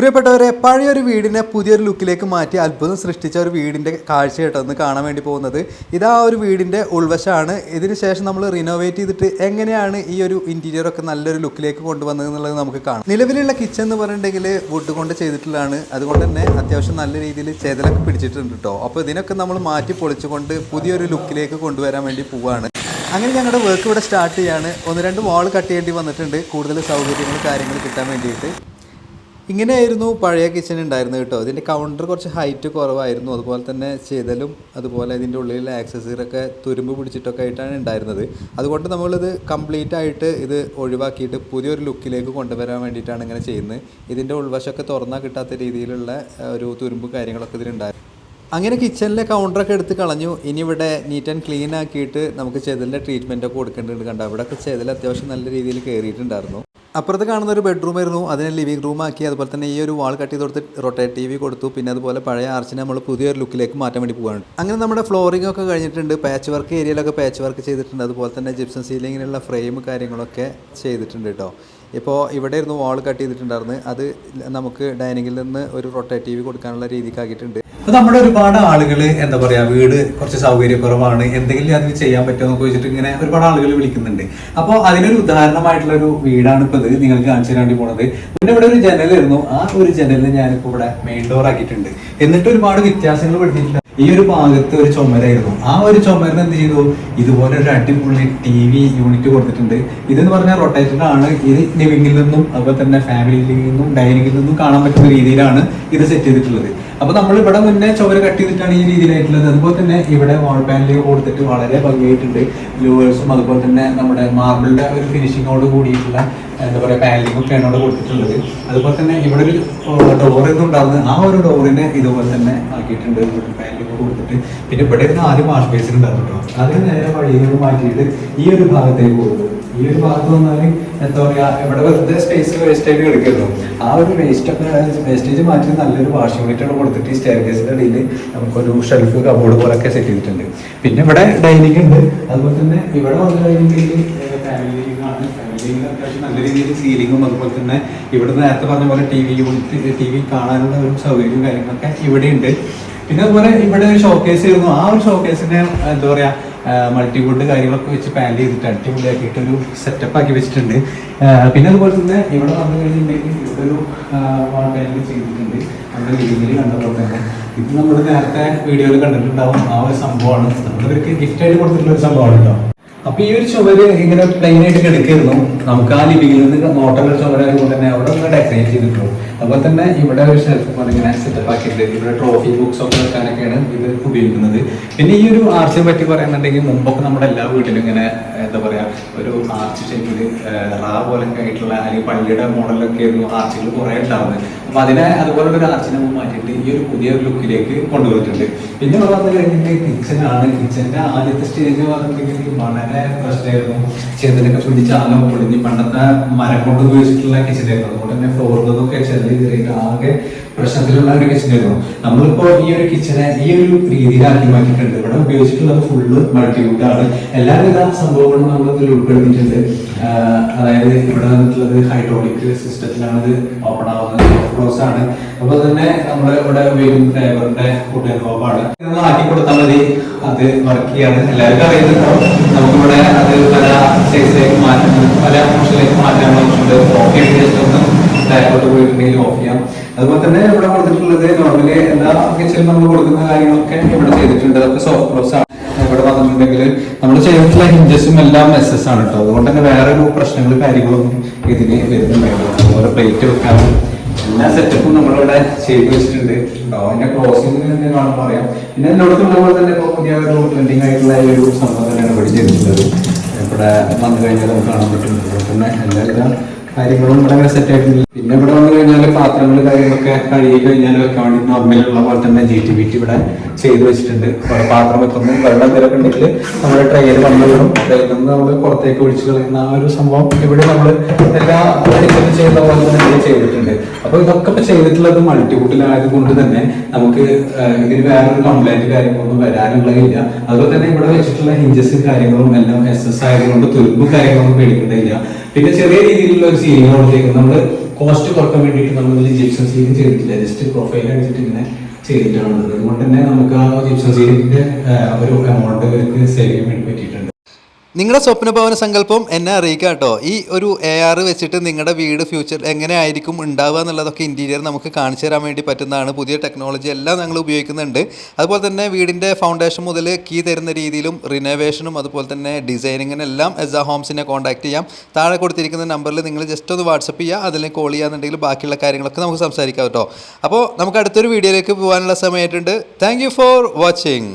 പ്രിയപ്പെട്ടവരെ പഴയൊരു വീടിനെ പുതിയൊരു ലുക്കിലേക്ക് മാറ്റി അത്ഭുതം സൃഷ്ടിച്ച ഒരു വീടിന്റെ കാഴ്ച കേട്ടോ ഒന്ന് കാണാൻ വേണ്ടി പോകുന്നത്. ഇതാ ഒരു വീടിന്റെ ഉൾവശമാണ്. ഇതിന് ശേഷം നമ്മൾ റിനോവേറ്റ് ചെയ്തിട്ട് എങ്ങനെയാണ് ഈ ഒരു ഇന്റീരിയർ ഒക്കെ നല്ലൊരു ലുക്കിലേക്ക് കൊണ്ടുവന്നത് എന്നുള്ളത് നമുക്ക് കാണാം. നിലവിലുള്ള കിച്ചൺ എന്ന് പറഞ്ഞിട്ടുണ്ടെങ്കിൽ വുഡ് കൊണ്ട് ചെയ്തിട്ടുള്ളതാണ്. അതുകൊണ്ട് തന്നെ അത്യാവശ്യം നല്ല രീതിയിൽ ചേതലൊക്കെ പിടിച്ചിട്ടുണ്ട് കേട്ടോ. അപ്പോൾ ഇതിനൊക്കെ നമ്മൾ മാറ്റി പൊളിച്ചുകൊണ്ട് പുതിയൊരു ലുക്കിലേക്ക് കൊണ്ടുവരാൻ വേണ്ടി പോവുകയാണ് അങ്ങനെ ഞങ്ങളുടെ വർക്ക് ഇവിടെ സ്റ്റാർട്ട് ചെയ്യാണ്. ഒന്ന് രണ്ട് വാൾ കട്ട് ചെയ്യേണ്ടി വന്നിട്ടുണ്ട്. കൂടുതൽ സൗകര്യങ്ങൾ കാര്യങ്ങൾ കിട്ടാൻ വേണ്ടിയിട്ട്. ഇങ്ങനെയായിരുന്നു പഴയ കിച്ചൺ ഉണ്ടായിരുന്നത് കേട്ടോ. ഇതിന്റെ കൗണ്ടർ കുറച്ച് ഹൈറ്റ് കുറവായിരുന്നു. അതുപോലെ തന്നെ ചെയ്തലും അതുപോലെ ഇതിന്റെ ഉള്ളിലെ ആക്സസറിയൊക്കെ തുരുമ്പ് പിടിച്ചിട്ടൊക്കെ ആയിട്ടാണ് ഉണ്ടായിരുന്നത്. അതുകൊണ്ട് നമ്മളിത് കംപ്ലീറ്റ് ആയിട്ട് ഇത് ഒഴിവാക്കിയിട്ട് പുതിയൊരു ലുക്കിലേക്ക് കൊണ്ടുവരാൻ വേണ്ടിയിട്ടാണ് ഇങ്ങനെ ചെയ്യുന്നത്. ഇതിന്റെ ഉൾവശമൊക്കെ തുറന്നാൽ കിട്ടാത്ത രീതിയിലുള്ള ഒരു തുരുമ്പ് കാര്യങ്ങളൊക്കെ ഇതിലുണ്ടായിരുന്നു അങ്ങനെ കിച്ചണിലെ കൗണ്ടറൊക്കെ എടുത്ത് കളഞ്ഞു. ഇനി ഇവിടെ നീറ്റ് ആൻഡ് ക്ലീൻ ആക്കിയിട്ട് നമുക്ക് ചെതലിന്റെ ട്രീറ്റ്മെന്റൊക്കെ കൊടുക്കേണ്ടതുണ്ട് കണ്ടോ? അവിടെയൊക്കെ ചെതൽ അത്യാവശ്യം നല്ല രീതിയിൽ കയറിയിട്ടുണ്ടായിരുന്നു അപ്പുറത്ത് കാണുന്ന ഒരു ബെഡ്റൂം ആയിരുന്നു. അതിനെ ലിവിംഗ് റൂം ആക്കി. അതുപോലെ തന്നെ ഈ ഒരു വാൾ കട്ട് ചെയ്ത് കൊടുത്ത് റൊട്ടേറ്റ് ടി വി കൊടുത്തു. പിന്നെ അതുപോലെ പഴയ ആർച്ചിനെ നമ്മൾ പുതിയൊരു ലുക്കിലേക്ക് മാറ്റാൻ വേണ്ടി പോകുകയാണ് അങ്ങനെ നമ്മുടെ ഫ്ലോറിംഗ് ഒക്കെ കഴിഞ്ഞിട്ടുണ്ട്. പാച്ച് വർക്ക് ഏരിയയിലൊക്കെ പാച്ച് വർക്ക് ചെയ്തിട്ടുണ്ട്. അതുപോലെ തന്നെ ജിപ്സം സീലിങ്ങിനുള്ള ഫ്രെയിം കാര്യങ്ങളൊക്കെ ചെയ്തിട്ടുണ്ട് കേട്ടോ ഇപ്പോൾ ഇവിടെ ഇരുന്ന് വാൾ കട്ട് ചെയ്തിട്ടുണ്ടായിരുന്നു അത് നമുക്ക് ഡൈനിങ്ങിൽ നിന്ന് ഒരു റൊട്ടേറ്റ് ടി വി കൊടുക്കാനുള്ള രീതിക്കാക്കിയിട്ടുണ്ട്. അപ്പൊ നമ്മുടെ ഒരുപാട് ആളുകൾ എന്താ പറയാ വീട് കുറച്ച് സൗകര്യക്കുറവാണ് എന്തെങ്കിലും അതിന് ചെയ്യാൻ പറ്റുമോ എന്ന് വെച്ചിട്ട് ഇങ്ങനെ ഒരുപാട് ആളുകൾ വിളിക്കുന്നുണ്ട്. അപ്പോൾ അതിനൊരു ഉദാഹരണമായിട്ടുള്ള ഒരു വീടാണ് ഇപ്പൊ ഇത് നിങ്ങൾക്ക് കാണിച്ചു വേണ്ടി പോണത്. പിന്നെ ഇവിടെ ഒരു ജനലായിരുന്നു ആ ഒരു ജനലിൽ ഞാനിപ്പോ ഇവിടെ മെയിൻ ഡോർ ആക്കിയിട്ടുണ്ട്. എന്നിട്ട് ഒരുപാട് വ്യത്യാസങ്ങൾ പെടുത്തിയിട്ടില്ല ഈ ഒരു ഭാഗത്ത് ഒരു ചുമരായിരുന്നു. ആ ഒരു ചുമരിന് എന്ത് ചെയ്തു? ഇതുപോലെ ഒരു അടിപൊളി ടി വി യൂണിറ്റ് കൊടുത്തിട്ടുണ്ട്. ഇതെന്ന് പറഞ്ഞാൽ റൊട്ടേറ്റഡ് ആണ്. ഇത് ലിവിംഗിൽ നിന്നും അതുപോലെ തന്നെ ഫാമിലിയിൽ നിന്നും ഡൈനിങ്ങിൽ നിന്നും കാണാൻ പറ്റുന്ന രീതിയിലാണ് ഇത് സെറ്റ് ചെയ്തിട്ടുള്ളത്. അപ്പൊ നമ്മൾ ഇവിടെ മുന്നേ ചുവര് കട്ട് ചെയ്തിട്ടാണ് ഈ രീതിയിലായിട്ടുള്ളത്. അതുപോലെ തന്നെ ഇവിടെ വാൾ പാനലിൽ കൊടുത്തിട്ട് വളരെ ഭംഗിയായിട്ടുണ്ട്. ലൂവേഴ്സും അതുപോലെ തന്നെ നമ്മുടെ മാർബിളിന്റെ ഒരു ഫിനിഷിങ്ങോട് കൂടിയിട്ടുള്ള എന്താ പറയുക പാനലിംഗ് ഒക്കെ എന്നോട് കൊടുത്തിട്ടുള്ളത്. അതുപോലെ തന്നെ ഇവിടെ ഒരു ഡോർ ഉണ്ടാവുന്നത് ആ ഒരു ഡോറിനെ ഇതുപോലെ തന്നെ ആക്കിയിട്ടുണ്ട്. പാനലിംഗ് കൊടുത്തിട്ട്. പിന്നെ ഇവിടെ ഇരുന്ന് ആദ്യം വാഷ് ബേസിൻ ഉണ്ടായിരുന്നു കേട്ടോ അതിന് നേരെ വഴിയിൽ മാറ്റിയിട്ട് ഈ ഒരു ഭാഗത്തേക്ക് പോകുന്നത് ഈ ഒരു ഭാഗത്ത് വന്നാൽ എന്താ പറയുക ഇവിടെ വെറുതെ സ്പേസ് വേസ്റ്റ് ആയിട്ട് കിടക്കുന്നു ആ ഒരു വേസ്റ്റ് ഒക്കെ വേസ്റ്റേജ് മാറ്റി നല്ലൊരു വാഷിംഗ് ആണ് കൊടുത്തിട്ട് ഈ സ്റ്റെയർ കേസിന്റെ ഇടയിൽ നമുക്കൊരു ഷെൽഫ് കബോർഡ് പോലൊക്കെ സെറ്റ് ചെയ്തിട്ടുണ്ട്. പിന്നെ ഇവിടെ ഡൈനിങ് ഉണ്ട്. അതുപോലെ തന്നെ ഇവിടെ വന്ന ഡൈനിങ് ഫാമിലി ഫാമിലി അത്യാവശ്യം നല്ല രീതിയിൽ സീലിങ്ങും അതുപോലെ തന്നെ ഇവിടെ നേരത്തെ പറഞ്ഞ പോലെ T V unit T V കാണാനുള്ള ഒരു സൗകര്യവും കാര്യങ്ങളൊക്കെ ഇവിടെ ഉണ്ട് പിന്നെ അതുപോലെ ഇവിടെ ഒരു ഷോക്കേസ് ആയിരുന്നു. ആ ഒരു ഷോക്കേസിനെ എന്താ പറയാ മൾട്ടിവുഡ് കാര്യങ്ങളൊക്കെ വെച്ച് പാൻ ചെയ്തിട്ട് അടിപൊളിയാക്കിയിട്ട് ഒരു സെറ്റപ്പ് ആക്കി വെച്ചിട്ടുണ്ട്. പിന്നെ അതുപോലെ തന്നെ ഇവിടെ വന്നു കഴിഞ്ഞിട്ടുണ്ടെങ്കിൽ ഇവിടെ ഒരു വാൾ പാനൽ ചെയ്തിട്ടുണ്ട്. നമ്മുടെ രീതിയിൽ കണ്ടപ്പോൾ തന്നെ. ഇത് നമ്മൾ നേരത്തെ വീഡിയോയിൽ കണ്ടിട്ടുണ്ടാവും. ആ ഒരു സംഭവമാണ്. നമ്മളിവർക്ക് ഗിഫ്റ്റ് ആയിട്ട് കൊടുത്തിട്ടുള്ള ഒരു സംഭവമാണ് കേട്ടോ അപ്പൊ ഈ ഒരു ചുമര് ഇങ്ങനെ പ്ലെയിൻ ആയിട്ട് കിടക്കായിരുന്നു നമുക്ക് ആ ലിവിംഗിൽ നിന്ന് നോട്ടുള്ള ചുവരായതുകൊണ്ട് തന്നെ അവിടെ ഒന്ന് ഡെക്കറേറ്റ് ചെയ്തിട്ടുള്ളൂ. അതുപോലെ തന്നെ ഇവിടെ ഒരു ഷെൽഫ് ഇങ്ങനെ സെറ്റപ്പ് ആക്കിയിട്ടുണ്ട്. ഇവിടെ ട്രോഫി ബുക്സ് ഒക്കെ വെക്കാനൊക്കെയാണ് ഇത് ഉപയോഗിക്കുന്നത്. പിന്നെ ഈ ഒരു ആർച്ചിനെ പറ്റി പറയുന്നുണ്ടെങ്കിൽ മുമ്പൊക്കെ നമ്മുടെ എല്ലാ വീട്ടിലും ഇങ്ങനെ എന്താ പറയാ ഒരു ആർച്ച് ഷേപ്പിൽ റാ പോലെ ആയിട്ടുള്ള അല്ലെങ്കിൽ പള്ളിയുടെ മോഡലൊക്കെ ആയിരുന്നു ആർച്ചുകൾ കുറേ ഉണ്ടാവുന്നത്. അപ്പൊ അതിനെ അതുപോലെ ഒരു ആർച്ചിനെ മാറ്റിയിട്ട് ഈ ഒരു പുതിയ ലുക്കിലേക്ക് കൊണ്ടുവന്നിട്ടുണ്ട്. പിന്നെ വന്നു കഴിഞ്ഞിട്ട് കിച്ചൺ ആണ് കിച്ചന്റെ ആദ്യത്തെ സ്റ്റേജ് പറഞ്ഞിട്ടുണ്ടെങ്കിൽ വളരെ പ്രശ്നമായിരുന്നു. ചെറുതിനൊക്കെ പിടിച്ച് ആകെ പൊളിഞ്ഞ് പണ്ടത്തെ മരം കൊണ്ട് ഉപയോഗിച്ചിട്ടുള്ള കിച്ചനായിരുന്നു അതുകൊണ്ട് തന്നെ ഫ്ലോറിലൊക്കെ ചെറിയ ചെറിയ ആകെ പ്രശ്നത്തിലുള്ള ഒരു കിച്ചൺ ആയിരുന്നു നമ്മളിപ്പോ ഈ ഒരു കിച്ചനെ ഈ ഒരു രീതിയിലാക്കി മാറ്റിയിട്ടുണ്ട്. ഇവിടെ ഉപയോഗിച്ചിട്ടുള്ളത് ഫുള്ള് മൾട്ടിയൂട്ട് ആണ്. എല്ലാവിധ സംഭവങ്ങളും നമ്മൾ ഇതിൽ ഉൾപ്പെടുത്തിയിട്ടുണ്ട്. അതായത് ഇവിടെ വന്നിട്ടുള്ളത് ഹൈഡ്രോളിക് സിസ്റ്റത്തിലാണ് ഇത് ഓപ്പൺ ആവുന്നത് ക്ലോസ് ആണ്. അപ്പൊ തന്നെ നമ്മൾ ഇവിടെ ഉപയോഗിക്കുന്ന ഡ്രൈവറിന്റെ ഫുഡ് ഹോബാണ് ആക്കി കൊടുത്താൽ മതി. അത് വർക്ക് ചെയ്യാണ്. എല്ലാവർക്കും അറിയുന്നുണ്ടാവും നമുക്കിവിടെ അത് പല സൈസിലേക്ക് മാറ്റാൻ പല ഫംഗ്ഷനിലേക്ക് മാറ്റാനുള്ള ഓഫ് ഒന്ന് പോയിട്ടുണ്ടെങ്കിൽ ഓഫ് ചെയ്യാം. അതുപോലെ തന്നെ ഇവിടെ കൊടുത്തിട്ടുള്ളത് നോർമലി എല്ലാ കിച്ചണിലും നമ്മൾ കൊടുക്കുന്ന കാര്യങ്ങളൊക്കെ ഇവിടെ ചെയ്തിട്ടുണ്ട്. അതൊക്കെ സോഫ്റ്റ് ക്ലോസ് ആണ്. ഇവിടെ വന്നിട്ടുണ്ടെങ്കിൽ നമ്മൾ ചെയ്തിട്ടുള്ള ഹിഞ്ചസും എല്ലാം എസ് ആണ് കേട്ടോ അതുകൊണ്ട് തന്നെ വേറെ പ്രശ്നങ്ങൾ കാര്യങ്ങളൊന്നും ഇതിന് വരുന്നുണ്ടായിരുന്നു അതുപോലെ പ്ലേറ്റ് വെക്കാനും എല്ലാ സെറ്റപ്പും നമ്മളിവിടെ ചെയ്ത് വെച്ചിട്ടുണ്ട്. അതിന്റെ ക്ലോസിംഗ് തന്നെ കാണുമ്പോൾ അറിയാം പിന്നെ എല്ലായിടത്തുള്ള പോലെ തന്നെ ഇപ്പോൾ പുതിയ ഒരു ട്രെൻഡിങ് ആയിട്ടുള്ള ഒരു സംഭവം തന്നെയാണ് ഇവിടെ ചെയ്തിട്ടുള്ളത്. ഇവിടെ വന്നു കഴിഞ്ഞാൽ നമുക്ക് കാണാൻ പറ്റുന്നുണ്ട് തന്നെ എല്ലാവിധ കാര്യങ്ങളും ഇവിടെ സെറ്റ് ആയിട്ടുണ്ട്. പിന്നെ ഇവിടെ വന്നു കഴിഞ്ഞാൽ പാത്രങ്ങൾ കാര്യങ്ങളൊക്കെ കഴുകി കഴിഞ്ഞാൽ വെക്കാൻ വേണ്ടി നോർമലുള്ള പോലെ തന്നെ ജി ടി വിറ്റ് ഇവിടെ ചെയ്തു വെച്ചിട്ടുണ്ട്. പാത്രം വെക്കുന്നു വെള്ളം എന്തെങ്കിലും ഉണ്ടെങ്കിൽ നമ്മുടെ ട്രെയിൽ വന്നു വിടും ട്രെയിൽ നിന്ന് നമ്മൾ പുറത്തേക്ക് ഒഴിച്ചു കളയുന്ന ആ ഒരു സംഭവം ഇവിടെ നമ്മൾ എല്ലാ ചെയ്യുന്ന പോലെ തന്നെ ചെയ്തിട്ടുണ്ട്. അപ്പൊ ഇതൊക്കെ ഇപ്പൊ ചെയ്തിട്ടുള്ളത് മൾട്ടിവുഡിലായത് കൊണ്ട് തന്നെ നമുക്ക് ഇതിന് വേറൊരു കംപ്ലൈന്റ് കാര്യങ്ങളൊന്നും വരാനുള്ളതില്ല. അതുപോലെ തന്നെ ഇവിടെ വെച്ചിട്ടുള്ള ഹിഞ്ചസും കാര്യങ്ങളും എല്ലാം എസ് എസ് ആയതുകൊണ്ട് തുരുമ്പും കാര്യങ്ങളൊന്നും പേടിക്കേണ്ടതില്ല. പിന്നെ ചെറിയ രീതിയിലുള്ള ഒരു സീലിംഗ് കൊടുത്തേക്കും നമ്മൾ കോസ്റ്റ് കുറയ്ക്കാൻ വേണ്ടിയിട്ട് നമ്മൾ ജിപ്സം സീലിംഗ് ചെയ്തിട്ടില്ല. ജസ്റ്റ് പ്രൊഫൈൽ അടിച്ചിട്ട് ഇങ്ങനെ ചെയ്തിട്ടാണുള്ളത് അതുകൊണ്ട് തന്നെ നമുക്ക് ആ ജിപ്സം സീലിംഗിന്റെ ഒരു എമൗണ്ട് സേവ് ചെയ്യാൻ വേണ്ടി പറ്റിയിട്ടുണ്ട്. നിങ്ങളുടെ സ്വപ്നഭവന സങ്കല്പം എന്നെ അറിയിക്കുക കേട്ടോ. ഈ ഒരു എ ആർ വെച്ചിട്ട് നിങ്ങളുടെ വീട് ഫ്യൂച്ചർ എങ്ങനെ ആയിരിക്കും ഉണ്ടാവുക എന്നുള്ളതൊക്കെ ഇന്റീരിയർ നമുക്ക് കാണിച്ചു തരാൻ വേണ്ടി പറ്റുന്നതാണ്. പുതിയ ടെക്നോളജി എല്ലാം ഞങ്ങൾ ഉപയോഗിക്കുന്നുണ്ട്. അതുപോലെ തന്നെ വീടിന്റെ ഫൗണ്ടേഷൻ മുതൽ കീ തരുന്ന രീതിയിലും റിനോവേഷനും അതുപോലെ തന്നെ ഡിസൈനിങ്ങിനെല്ലാം എസ് ഹോംസിനെ കോൺടാക്ട് ചെയ്യാം. താഴെ കൊടുത്തിരിക്കുന്ന നമ്പറിൽ നിങ്ങൾ ജസ്റ്റ് ഒന്ന് വാട്സപ്പ് ചെയ്യുക അതിൽ കോൾ ചെയ്യാന്നുണ്ടെങ്കിൽ ബാക്കിയുള്ള കാര്യങ്ങളൊക്കെ നമുക്ക് സംസാരിക്കാം കേട്ടോ. അപ്പോൾ നമുക്ക് അടുത്തൊരു വീഡിയോയിലേക്ക് പോകാനുള്ള സമയമായിട്ടുണ്ട്. Thank for watching